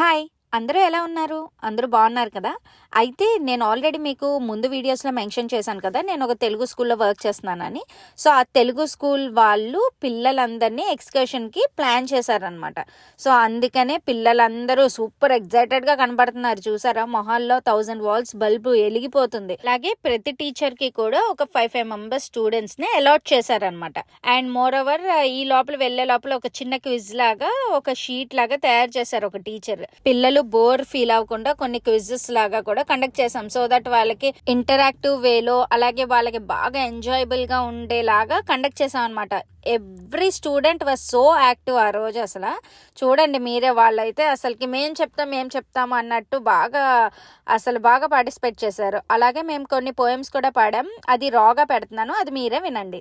Hi. అందరూ ఎలా ఉన్నారు? అందరూ బాగున్నారు కదా? అయితే నేను ఆల్రెడీ మీకు ముందు వీడియోస్లో మెన్షన్ చేశాను కదా నేను ఒక తెలుగు స్కూల్లో వర్క్ చేస్తున్నానని. సో ఆ తెలుగు స్కూల్ వాళ్ళు పిల్లలందరినీ ఎక్స్కర్షన్కి ప్లాన్ చేశారనమాట సో అందుకనే పిల్లలందరూ సూపర్ ఎగ్జైటెడ్గా కనబడుతున్నారు. చూసారా? మొహాల్లో థౌజండ్ వాల్స్ బల్బు వెలిగిపోతుంది. అలాగే ప్రతి టీచర్కి కూడా ఒక ఫైవ్ ఫైవ్ మెంబర్స్ స్టూడెంట్స్ని అలాట్ చేశారనమాట అండ్ మోర్ ఓవర్ ఈ లోపల వెళ్ళే లోపల ఒక చిన్న క్విజ్ లాగా ఒక షీట్ లాగా తయారు చేశారు ఒక టీచర్ పిల్లలు బోర్ ఫీల్ అవ్వకుండా కొన్ని క్విజెస్ లాగా కూడా కండక్ట్ చేసాం సో దట్ వాళ్ళకి ఇంటరాక్టివ్ వేలో అలాగే వాళ్ళకి బాగా ఎంజాయబుల్గా ఉండేలాగా కండక్ట్ చేసాం అనమాట every student was so active ఆ రోజు అసలు. చూడండి మీరే వాళ్ళైతే అసలుకి మేము చెప్తాం ఏం చెప్తాము అన్నట్టు బాగా అసలు బాగా పార్టిసిపేట్ చేశారు. అలాగే మేము కొన్ని పోయమ్స్ కూడా పాడాం. అది రాగా పెడుతున్నాను. అది మీరే వినండి.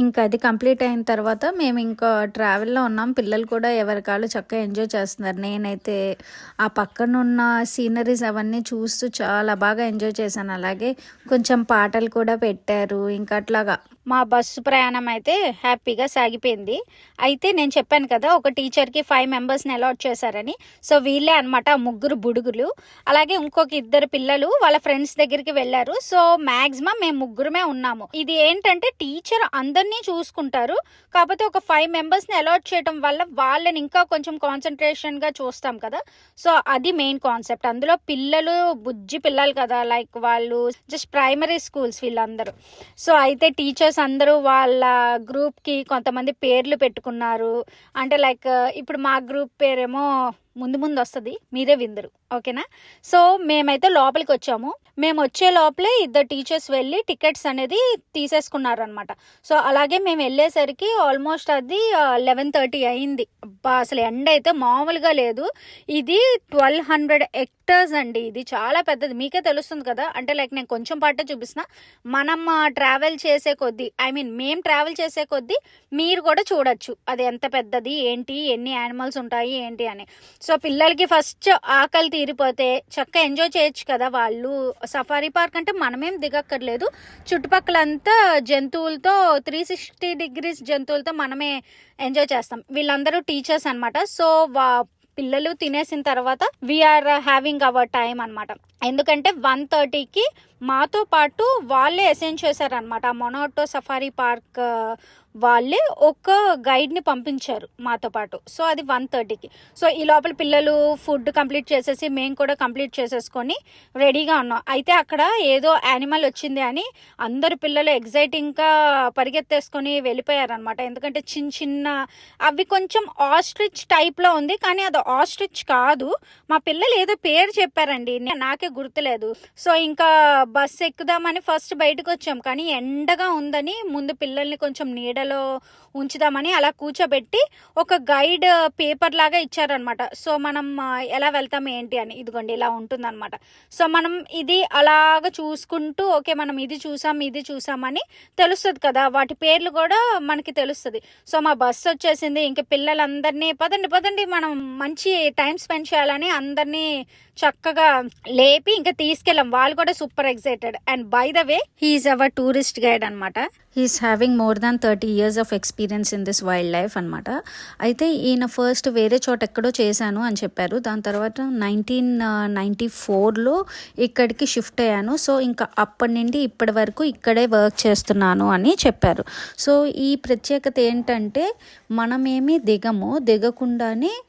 ఇంకా అది కంప్లీట్ అయిన తర్వాత మేము ఇంకా ట్రావెల్లో ఉన్నాం. పిల్లలు కూడా ఎవరి కాళ్ళు చక్కగా ఎంజాయ్ చేస్తున్నారు. నేనైతే ఆ పక్కన ఉన్న సీనరీస్ అవన్నీ చూస్తూ చాలా బాగా ఎంజాయ్ చేశాను. అలాగే కొంచెం పాటలు కూడా పెట్టారు. ఇంకా అట్లాగా మా బస్సు ప్రయాణం అయితే హ్యాపీగా సాగిపోయింది. అయితే నేను చెప్పాను కదా ఒక టీచర్కి ఫైవ్ మెంబర్స్ని అలాట్ చేశారని. సో వీళ్ళే అనమాట ముగ్గురు బుడుగులు. అలాగే ఇంకొక ఇద్దరు పిల్లలు వాళ్ళ ఫ్రెండ్స్ దగ్గరికి వెళ్ళారు. సో మ్యాక్సిమం మేము ముగ్గురమే ఉన్నాము. ఇది ఏంటంటే టీచర్ అందరు అందరినీ చూసుకుంటారు. కాకపోతే ఒక ఫైవ్ మెంబర్స్ని అలాట్ చేయడం వల్ల వాళ్ళని ఇంకా కొంచెం కాన్సన్ట్రేషన్గా చూస్తాం కదా. సో అది మెయిన్ కాన్సెప్ట్ అందులో పిల్లలు బుజ్జి పిల్లలు కదా లైక్ వాళ్ళు జస్ట్ ప్రైమరీ స్కూల్స్ వీళ్ళందరూ. సో అయితే టీచర్స్ అందరూ వాళ్ళ గ్రూప్కి కొంతమంది పేర్లు పెట్టుకున్నారు. అంటే లైక్ ఇప్పుడు మా గ్రూప్ పేరేమో ముందు ముందు వస్తుంది మీరే విందరు. ఓకేనా? సో మేమైతే లోపలికి వచ్చాము మేము వచ్చే లోపలే ఇద్దరు టీచర్స్ వెళ్ళి టికెట్స్ అనేది తీసేసుకున్నారు అనమాట సో అలాగే మేము వెళ్ళేసరికి ఆల్మోస్ట్ అది లెవెన్ థర్టీ అయింది. అబ్బా అసలు ఎండ అయితే మామూలుగా లేదు. ఇది ట్వెల్వ్ హండ్రెడ్ హెక్టర్స్ అండి. ఇది చాలా పెద్దది. మీకే తెలుస్తుంది కదా? అంటే లైక్ నేను కొంచెం పాటే చూపిస్తున్నా. మనం ట్రావెల్ చేసే కొద్దీ ఐ మీన్ మేము ట్రావెల్ చేసే కొద్దీ మీరు కూడా చూడొచ్చు. అది ఎంత పెద్దది? ఏంటి? ఎన్ని యానిమల్స్ ఉంటాయి? ఏంటి? అని. సో పిల్లలకి ఫస్ట్ ఆకలి తీరిపోతే చక్కగా ఎంజాయ్ చేయొచ్చు కదా వాళ్ళు. సఫారీ పార్క్ అంటే మనమేం దిగక్కర్లేదు. చుట్టుపక్కలంతా జంతువులతో త్రీ సిక్స్టీ డిగ్రీస్ జంతువులతో మనమే ఎంజాయ్ చేస్తాం. వీళ్ళందరూ టీచర్స్ అనమాట సో వా పిల్లలు తినేసిన తర్వాత వీఆర్ హ్యావింగ్ అవర్ టైం అనమాట ఎందుకంటే వన్ థర్టీకి మాతో పాటు వాళ్ళే అసైన్ చేశారనమాట మొనోటో సఫారీ పార్క్ వాళ్ళే ఒక గైడ్ని పంపించారు మాతో పాటు. సో అది వన్ థర్టీకి. సో ఈ లోపల పిల్లలు ఫుడ్ కంప్లీట్ చేసేసి మేము కూడా కంప్లీట్ చేసేసుకొని రెడీగా ఉన్నాం. అయితే అక్కడ ఏదో యానిమల్ వచ్చింది అని అందరు పిల్లలు ఎగ్జైటింగ్గా పరిగెత్తేసుకొని వెళ్ళిపోయారనమాట ఎందుకంటే చిన్న చిన్న అవి కొంచెం ఆస్ట్రిచ్ టైప్లో ఉంది కానీ అది ఆస్ట్రిచ్ కాదు. మా పిల్లలు ఏదో పేరు చెప్పారండి. నే- నాకే గుర్తులేదు. సో ఇంకా బస్ ఎక్కుదామని ఫస్ట్ బయటకు వచ్చాం కానీ ఎండగా ఉందని ముందు పిల్లల్ని కొంచెం నీడలో ఉంచుదామని అలా కూర్చోబెట్టి ఒక గైడ్ పేపర్ లాగా ఇచ్చారనమాట. సో మనం ఎలా వెళ్తాం ఏంటి అని. ఇదిగోండి ఇలా ఉంటుందన్నమాట సో మనం ఇది అలాగ చూసుకుంటూ ఓకే మనం ఇది చూసాం ఇది చూసామని తెలుస్తుంది కదా. వాటి పేర్లు కూడా మనకి తెలుస్తుంది. సో మా బస్సు వచ్చేసింది. ఇంకా పిల్లలందరినీ పదండి పదండి మనం మంచి టైం స్పెండ్ చేయాలని అందరినీ చక్కగా లేపి ఇంకా తీసుకెళ్ళాం. వాళ్ళు కూడా super excited and by the way he's our tourist guide అనమాట he's having more than thirty years of experience in this wild life అనమాట అయితే ఈయన ఫస్ట్ వేరే చోట ఎక్కడో చేశాను అని చెప్పారు. దాని తర్వాత నైన్టీన్ నైంటీ ఫోర్లో ఇక్కడికి షిఫ్ట్ అయ్యాను. సో ఇంకా అప్పటి నుండి ఇప్పటి వరకు ఇక్కడే వర్క్ చేస్తున్నాను అని చెప్పారు. సో ఈ ప్రత్యేకత ఏంటంటే మనమేమి దిగము. దిగకుండానే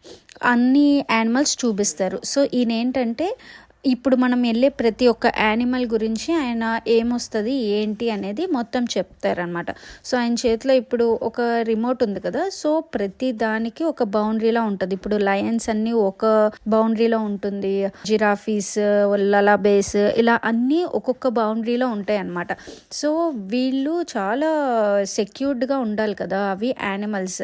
అన్ని యానిమల్స్ చూపిస్తారు. సో ఈయన ఏంటంటే ఇప్పుడు మనం వెళ్ళే ప్రతి ఒక్క యానిమల్ గురించి ఆయన ఏమొస్తుంది ఏంటి అనేది మొత్తం చెప్తారనమాట సో ఆయన చేతిలో ఇప్పుడు ఒక రిమోట్ ఉంది కదా సో ప్రతి దానికి ఒక బౌండరీలా ఉంటుంది. ఇప్పుడు లయన్స్ అన్ని ఒక బౌండరీలో ఉంటుంది జిరాఫీస్ లలాబేస్ ఇలా అన్నీ ఒక్కొక్క బౌండరీలో ఉంటాయి అన్నమాట సో వీళ్ళు చాలా సెక్యూర్డ్గా ఉండాలి కదా అవి యానిమల్స్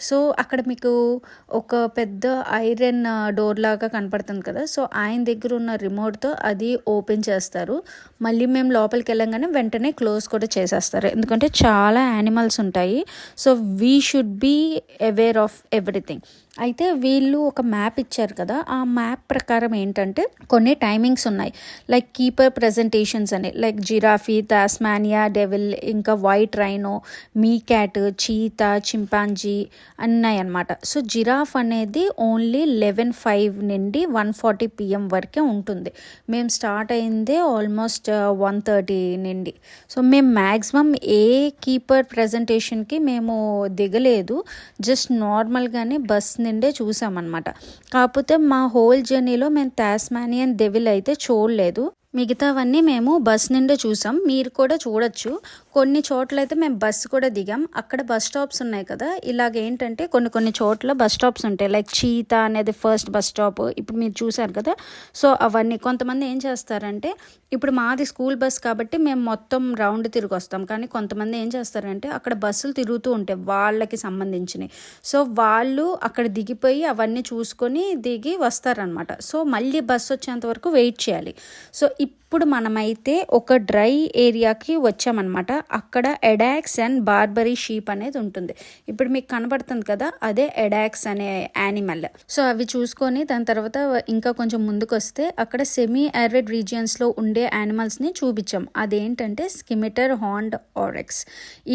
సో అక్కడ మీకు ఒక పెద్ద ఐరన్ డోర్ లాగా కనపడుతుంది కదా సో ఆయన దగ్గర ఉన్న రిమోట్తో అది ఓపెన్ చేస్తారు. మళ్ళీ మేము లోపలికి వెళ్ళంగానే వెంటనే క్లోజ్ కూడా చేసేస్తారు. ఎందుకంటే చాలా యానిమల్స్ ఉంటాయి. So we should be aware of everything అయితే వీళ్ళు ఒక మ్యాప్ ఇచ్చారు కదా ఆ మ్యాప్ ప్రకారం ఏంటంటే కొన్ని టైమింగ్స్ ఉన్నాయి. లైక్ కీపర్ ప్రజెంటేషన్స్ అని లైక్ జిరాఫీ తాస్మానియా డెవిల్ ఇంకా white rhino meerkat cheetah chimpanzee అన్నాయన్నమాట. So giraffe అనేది ఓన్లీ లెవెన్ ఫైవ్ నుండి వన్ ఫార్టీ పిఎం వరకే ఉంటుంది. మేము స్టార్ట్ అయిందే ఆల్మోస్ట్ వన్ థర్టీ నుండి. సో మేము మ్యాక్సిమం ఏ కీపర్ ప్రజెంటేషన్కి మేము దిగలేదు. జస్ట్ నార్మల్గానే బస్ నుండే చూసామన్నమాట. కాకపోతే మా హోల్ జర్నీలో మేము తాస్మానియన్ డెవిల్ అయితే చూడలేదు. మిగతావన్నీ మేము బస్ నుండే చూసాం. మీరు కూడా చూడొచ్చు. కొన్ని చోట్ల అయితే మేము బస్సు కూడా దిగాం. అక్కడ బస్ స్టాప్స్ ఉన్నాయి కదా. ఇలాగ ఏంటంటే కొన్ని కొన్ని చోట్ల బస్ స్టాప్స్ ఉంటాయి. లైక్ చీత అనేది ఫస్ట్ బస్ స్టాప్. ఇప్పుడు మీరు చూసారు కదా. సో అవన్నీ కొంతమంది ఏం చేస్తారంటే ఇప్పుడు మాది స్కూల్ బస్ కాబట్టి మేము మొత్తం రౌండ్ తిరిగి వస్తాం. కానీ కొంతమంది ఏం చేస్తారంటే అక్కడ బస్సులు తిరుగుతూ ఉంటాయి వాళ్ళకి సంబంధించినవి. సో వాళ్ళు అక్కడ దిగిపోయి అవన్నీ చూసుకొని దిగి వస్తారనమాట సో మళ్ళీ బస్సు వచ్చేంత వరకు వెయిట్ చేయాలి. సో que ఇప్పుడు మనమైతే ఒక డ్రై ఏరియాకి వచ్చామన్నమాట. అక్కడ ఎడాక్స్ అండ్ బార్బరీ షీప్ అనేది ఉంటుంది. ఇప్పుడు మీకు కనబడుతుంది కదా అదే ఎడాక్స్ అనే యానిమల్. సో అవి చూసుకొని దాని తర్వాత ఇంకా కొంచెం ముందుకు వస్తే అక్కడ సెమీ యారిడ్ రీజియన్స్లో ఉండే యానిమల్స్ని చూపించాం. అదేంటంటే స్కిమిటర్ హాండ్ ఆరెక్స్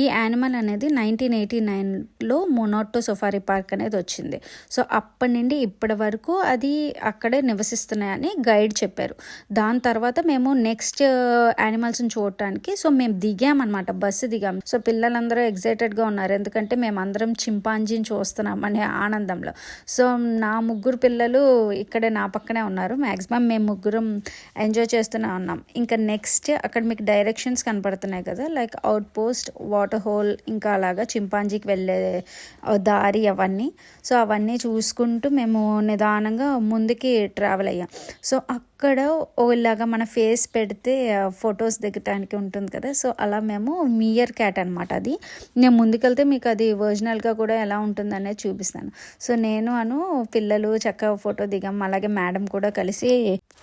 ఈ యానిమల్ అనేది నైన్టీన్ ఎయిటీ నైన్లో మొనాటో సఫారీ పార్క్ అనేది వచ్చింది. సో అప్పటి నుండి ఇప్పటి వరకు అది అక్కడే నివసిస్తున్నాయని గైడ్ చెప్పారు. దాని తర్వాత మేము నెక్స్ట్ యానిమల్స్ని uh, చూడటానికి సో మేము దిగామన్నమాట బస్సు దిగాం. సో పిల్లలందరూ ఎగ్జైటెడ్గా ఉన్నారు. ఎందుకంటే మేము అందరం చింపాంజీని చూస్తున్నాం అనే ఆనందంలో. సో నా ముగ్గురు పిల్లలు ఇక్కడే నా పక్కనే ఉన్నారు. మ్యాక్సిమం మేము ముగ్గురం ఎంజాయ్ చేస్తూనే ఉన్నాం. ఇంకా నెక్స్ట్ అక్కడ మీకు డైరెక్షన్స్ కనపడుతున్నాయి కదా like out post water hole ఇంకా అలాగా చింపాంజీకి వెళ్ళే దారి అవన్నీ. సో అవన్నీ చూసుకుంటూ మేము నిదానంగా ముందుకి ట్రావెల్ అయ్యాం. సో అక్కడ ఓ ఇలాగా మన ఫేస్ పెడితే ఫొటోస్ దిగటానికి ఉంటుంది కదా. సో అలా మేము మియర్ క్యాట్ అనమాట అది. నేను ముందుకెళ్తే మీకు అది ఒరిజినల్గా కూడా ఎలా ఉంటుంది అనేది చూపిస్తాను. సో నేను అను పిల్లలు చక్కగా ఫోటో దిగాం. అలాగే మేడం కూడా కలిసి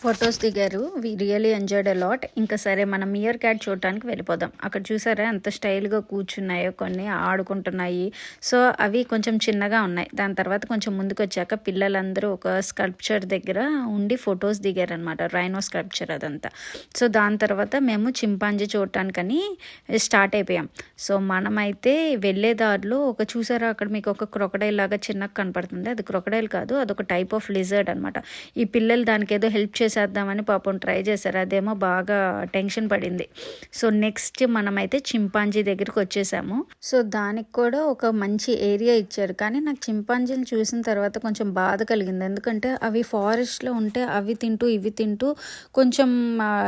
ఫొటోస్ దిగారు. We really enjoyed a lot. ఇంకా సరే మనం మియర్ క్యాట్ చూడటానికి వెళ్ళిపోదాం. అక్కడ చూసారా ఎంత స్టైల్గా కూర్చున్నాయో కొన్ని ఆడుకుంటున్నాయి. సో అవి కొంచెం చిన్నగా ఉన్నాయి. దాని తర్వాత కొంచెం ముందుకు వచ్చాక పిల్లలందరూ ఒక స్కల్ప్చర్ దగ్గర ఉండి ఫొటోస్ దిగారు అనమాట రైనో స్కల్ప్చర్ అదంతా. సో దాని తర్వాత మేము చింపాంజీ చూడటానికని స్టార్ట్ అయిపోయాం. సో మనమైతే వెళ్ళే దారిలో ఒక చూసారా అక్కడ మీకు ఒక క్రొకడైల్ లాగా చిన్నగా కనపడుతుంది. అది క్రొకడైల్ కాదు అదొక టైప్ ఆఫ్ లిజర్డ్ అనమాట. ఈ పిల్లలు దానికి ఏదో హెల్ప్ చేసేద్దామని పాపం ట్రై చేశారు. అదేమో బాగా టెన్షన్ పడింది. సో నెక్స్ట్ మనమైతే చింపాంజీ దగ్గరికి వచ్చేసాము. సో దానికి కూడా ఒక మంచి ఏరియా ఇచ్చారు. కానీ నాకు చింపాంజీని చూసిన తర్వాత కొంచెం బాధ కలిగింది. ఎందుకంటే అవి ఫారెస్ట్లో ఉంటే అవి తింటూ ఇవి తింటూ కొంచెం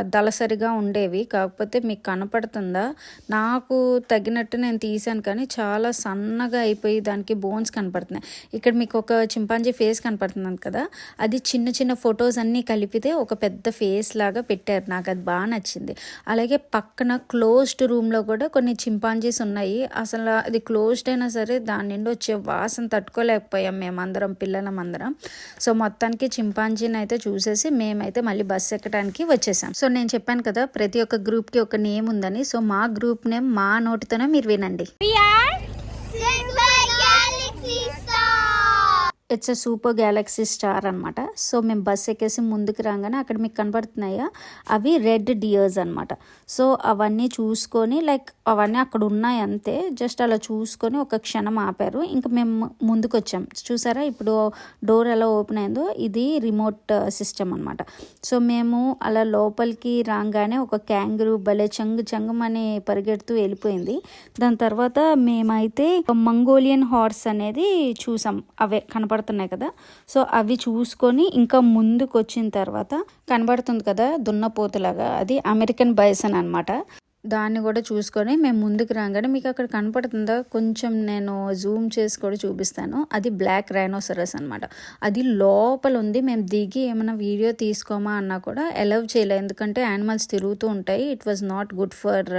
దళసరిగా ఉండేవి. కాకపోతే మీకు కనపడుతుందా? నాకు తగినట్టు నేను తీసాను కానీ చాలా సన్నగా అయిపోయి దానికి బోన్స్ కనపడుతున్నాయి. ఇక్కడ మీకు ఒక చింపాంజీ ఫేస్ కనపడుతుంది కదా? అది చిన్న చిన్న ఫొటోస్ అన్నీ కలిపితే ఒక పెద్ద ఫేస్ లాగా పెట్టారు. నాకు అది బాగా నచ్చింది. అలాగే పక్కన క్లోజ్డ్ రూమ్లో కూడా కొన్ని చింపాంజీస్ ఉన్నాయి. అసలు అది క్లోజ్డ్ అయినా సరే దాని నుండి వచ్చే వాసన తట్టుకోలేకపోయాం మేమందరం పిల్లలం అందరం సో మొత్తానికి చింపాంజీని అయితే చూసేసి మేమైతే మళ్ళీ బస్సు ఎక్కడానికి వచ్చేసాం. సో నేను చెప్పాను కదా ప్రతి ఒక్క గ్రూప్కి ఒక నేమ్ ఉందని. సో మా గ్రూప్ నేమ్ మా నోటితోనే మీరు వినండి. It's a super galaxy star అనమాట సో మేము బస్ ఎక్కేసి ముందుకు రాగానే అక్కడ మీకు కనబడుతున్నాయా అవి రెడ్ డియర్స్ అనమాట సో అవన్నీ చూసుకొని లైక్ అవన్నీ అక్కడ ఉన్నాయి అంతే. జస్ట్ అలా చూసుకొని ఒక క్షణం ఆపారు. ఇంకా మేము ముందుకు వచ్చాం చూసారా? ఇప్పుడు డోర్ ఎలా ఓపెన్ అయిందో ఇది రిమోట్ సిస్టమ్ అనమాట సో మేము అలా లోపలికి రాగానే ఒక క్యాంగరు భలే చంగు చంగమని పరిగెడుతూ వెళ్ళిపోయింది. దాని తర్వాత మేమైతే మంగోలియన్ హార్స్ అనేది చూసాం. అవే కనబడుతున్నాయి కదా. సో అవి చూసుకొని ఇంకా ముందుకు వచ్చిన తర్వాత కనబడుతుంది కదా దున్నపోతులాగా. అది అమెరికన్ బైసన్ అనమాట దాన్ని కూడా చూసుకొని మేము ముందుకు రాగానే మీకు అక్కడ కనపడుతుందా? కొంచెం నేను జూమ్ చేసి కూడా చూపిస్తాను. అది బ్లాక్ రైనోసరస్ అనమాట అది లోపల ఉంది. మేము దిగి ఏమైనా వీడియో తీసుకోమా అన్నా కూడా అలౌ చేయలేదు. ఎందుకంటే యానిమల్స్ తిరుగుతూ ఉంటాయి. It was not good for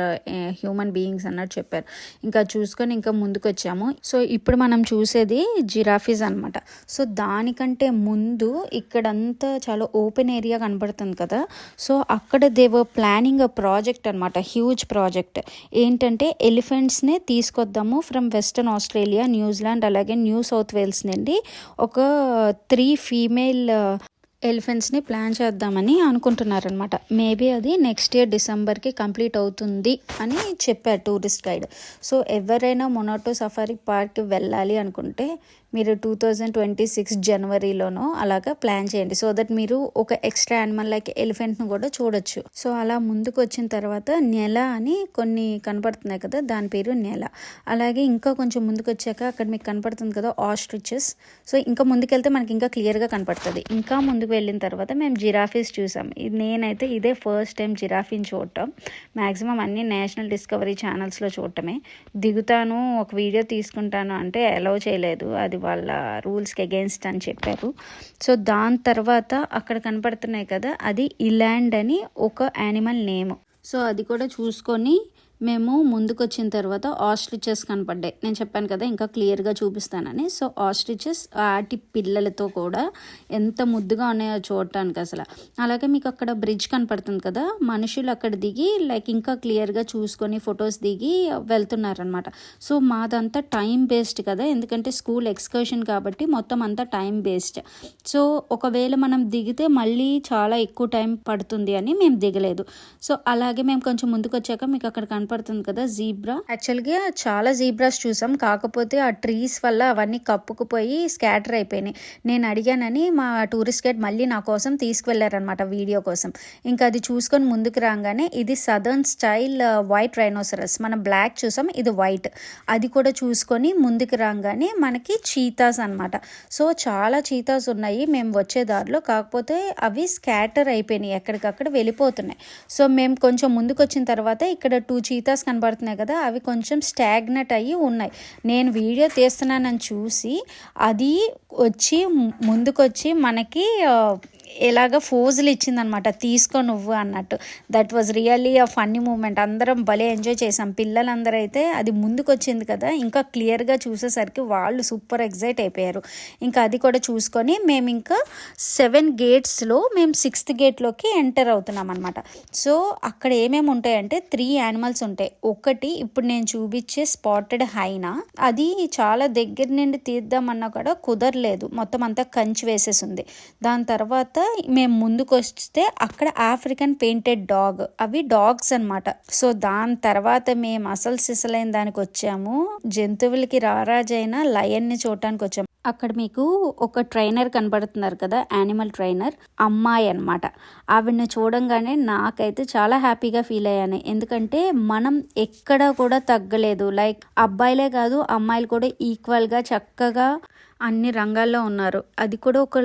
human beings అన్నట్టు చెప్పారు. ఇంకా చూసుకొని ఇంకా ముందుకు వచ్చాము. సో ఇప్పుడు మనం చూసేది జిరాఫీస్ అనమాట సో దానికంటే ముందు ఇక్కడంతా చాలా ఓపెన్ ఏరియా కనబడుతుంది కదా. సో అక్కడ దేవర్ ప్లానింగ్ అ ప్రాజెక్ట్ అనమాట హ్యూజ్ ప్రాజెక్ట్ ఏంటంటే ఎలిఫెంట్స్నే తీసుకొద్దాము from Western Australia New Zealand అలాగే న్యూ సౌత్ వేల్స్ నుండి ఒక త్రీ ఫీమేల్ ఎలిఫెంట్స్ని ప్లాన్ చేద్దామని అనుకుంటున్నారనమాట మేబీ అది నెక్స్ట్ ఇయర్ డిసెంబర్కి కంప్లీట్ అవుతుంది అని చెప్పారు టూరిస్ట్ గైడ్ సో ఎవరైనా మొనాటో సఫారీ పార్క్ వెళ్ళాలి అనుకుంటే మీరు టూ థౌజండ్ ట్వంటీ సిక్స్ జనవరిలోనో అలాగా ప్లాన్ చేయండి. సో దట్ మీరు ఒక ఎక్స్ట్రా యానిమల్ లైక్ ఎలిఫెంట్ను కూడా చూడొచ్చు. సో అలా ముందుకు వచ్చిన తర్వాత నెల అని కొన్ని కనపడుతున్నాయి కదా దాని పేరు నెల. అలాగే ఇంకా కొంచెం ముందుకు వచ్చాక అక్కడ మీకు కనపడుతుంది కదా ఆస్ట్రిచెస్ సో ఇంకా ముందుకెళ్తే మనకి ఇంకా క్లియర్గా కనపడుతుంది. ఇంకా ముందుకు వెళ్ళిన తర్వాత మేము జిరాఫీస్ చూసాం. ఇది నేనైతే ఇదే ఫస్ట్ టైం జిరాఫీని చూడటం. మ్యాక్సిమం అన్ని నేషనల్ డిస్కవరీ ఛానల్స్లో చూడటమే. దిగుతాను ఒక వీడియో తీసుకుంటాను అంటే అలౌ చేయలేదు. అది వాళ్ళ రూల్స్కి అగేన్స్ట్ అని చెప్పారు. సో దాని తర్వాత అక్కడ కనపడుతున్నాయి కదా అది ఇలాండ్ అని ఒక యానిమల్ నేమ్ సో అది కూడా చూసుకొని మేము ముందుకు వచ్చిన తర్వాత ఆస్ట్రిచెస్ కనపడ్డాయి. నేను చెప్పాను కదా ఇంకా క్లియర్గా చూపిస్తానని. సో ఆస్ట్రిచెస్ ఆటి పిల్లలతో కూడా ఎంత ముద్దుగా ఉన్నాయో చూడటానికి అసలు. అలాగే మీకు అక్కడ బ్రిడ్జ్ కనపడుతుంది కదా మనుషులు అక్కడ దిగి లైక్ ఇంకా క్లియర్గా చూసుకొని ఫొటోస్ దిగి వెళ్తున్నారనమాట సో మాదంతా టైం బేస్డ్ కదా ఎందుకంటే స్కూల్ ఎక్స్కర్షన్ కాబట్టి మొత్తం అంతా టైం బేస్డ్ సో ఒకవేళ మనం దిగితే మళ్ళీ చాలా ఎక్కువ టైం పడుతుంది అని మేము దిగలేదు. సో అలాగే మేము కొంచెం ముందుకు వచ్చాక మీకు అక్కడ కనపడుతుంది కదా జీబ్రా? యాక్చువల్గా చాలా జీబ్రాస్ చూసాం. కాకపోతే ఆ ట్రీస్ వల్ల అవన్నీ కప్పుకుపోయి స్కాటర్ అయిపోయినాయి. నేను అడిగానని మా టూరిస్ట్ గైడ్ మళ్ళీ నా కోసం తీసుకువెళ్ళారనమాట వీడియో కోసం. ఇంకా అది చూసుకొని ముందుకు రాగానే ఇది సదర్న్ స్టైల్ వైట్ రైనోసరస్. మనం బ్లాక్ చూసాం ఇది వైట్. అది కూడా చూసుకొని ముందుకు రాగానే మనకి చీతాస్ అనమాట సో చాలా చీతాస్ ఉన్నాయి మేము వచ్చే దారిలో. కాకపోతే అవి స్కాటర్ అయిపోయినాయి ఎక్కడికక్కడ వెళ్ళిపోతున్నాయి. సో మేము కొంచెం ముందుకు వచ్చిన తర్వాత ఇక్కడ టూ చీ చీతాస్ కనబడుతున్నాయి కదా అవి కొంచెం స్టాగ్నెట్ అయ్యి ఉన్నాయి. నేను వీడియో తీస్తున్నానని చూసి అది వచ్చి ముందుకొచ్చి మనకి ఎలాగ ఫోజులు ఇచ్చిందనమాట తీసుకో నువ్వు అన్నట్టు. That was really a funny moment అందరం భలే ఎంజాయ్ చేసాం పిల్లలందరూ అయితే అది ముందుకు వచ్చింది కదా ఇంకా క్లియర్గా చూసేసరికి వాళ్ళు సూపర్ ఎగ్జైట్ అయిపోయారు. ఇంకా అది కూడా చూసుకొని మేము ఇంకా సెవెన్ గేట్స్లో మేము సిక్స్త్ గేట్లోకి ఎంటర్ అవుతున్నాం అనమాట సో అక్కడ ఏమేమి ఉంటాయంటే త్రీ యానిమల్స్ ఉంటాయి. ఒకటి ఇప్పుడు నేను చూపించే స్పాటెడ్ హైనా అది చాలా దగ్గర నుండి తీద్దామన్నా కూడా కుదరలేదు. మొత్తం అంతా కంచి వేసేసి ఉంది దాని తర్వాత మేము ముందుకు వస్తే అక్కడ ఆఫ్రికన్ పెయింటెడ్ డాగ్ అవి డాగ్స్ అనమాట సో దాని తర్వాత మేము అసలు సిసలైన దానికి వచ్చాము. జంతువులకి రారాజైన లయన్ని చూడటానికి వచ్చాము. అక్కడ మీకు ఒక ట్రైనర్ కనబడుతున్నారు కదా యానిమల్ ట్రైనర్ అమ్మాయి అనమాట ఆవిడని చూడంగానే నాకైతే చాలా హ్యాపీగా ఫీల్ అయ్యాను. ఎందుకంటే మనం ఎక్కడ కూడా తగ్గలేదు. లైక్ అబ్బాయిలే కాదు అమ్మాయిలు కూడా ఈక్వల్గా చక్కగా అన్ని రంగాల్లో ఉన్నారు. అది కూడా ఒక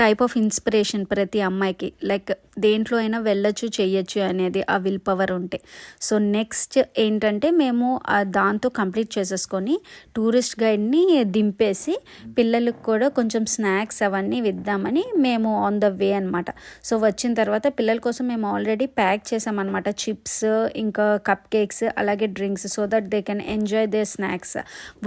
టైప్ ఆఫ్ ఇన్స్పిరేషన్ ప్రతి అమ్మాయికి. లైక్ దేంట్లో అయినా వెళ్ళొచ్చు చేయొచ్చు అనేది ఆ విల్ పవర్ ఉంటే. సో నెక్స్ట్ ఏంటంటే మేము దాంతో కంప్లీట్ చేసేసుకొని టూరిస్ట్ గైడ్ని దింపేసి పిల్లలకు కూడా కొంచెం స్నాక్స్ అవన్నీ ఇద్దామని మేము ఆన్ ద వే అనమాట సో వచ్చిన తర్వాత పిల్లల కోసం మేము ఆల్రెడీ ప్యాక్ చేసామన్నమాట చిప్స్ ఇంకా కప్ కేక్స్ అలాగే drinks so that they can enjoy they snacks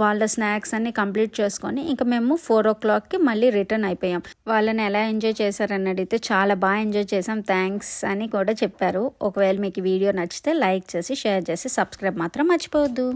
వాళ్ళ స్నాక్స్ అన్ని కంప్లీట్ చేసుకొని ఇంకా మేము ఫోర్ ఓ క్లాక్కి మళ్ళీ రిటర్న్ అయిపోయాం. వాళ్ళ వాళ్ళని ఎలా ఎంజాయ్ చేశారని అడిగితే చాలా బాగా ఎంజాయ్ చేసాం థ్యాంక్స్ అని కూడా చెప్పారు. ఒకవేళ మీకు వీడియో నచ్చితే లైక్ చేసి షేర్ చేసి సబ్స్క్రైబ్ మాత్రం మర్చిపోవద్దు.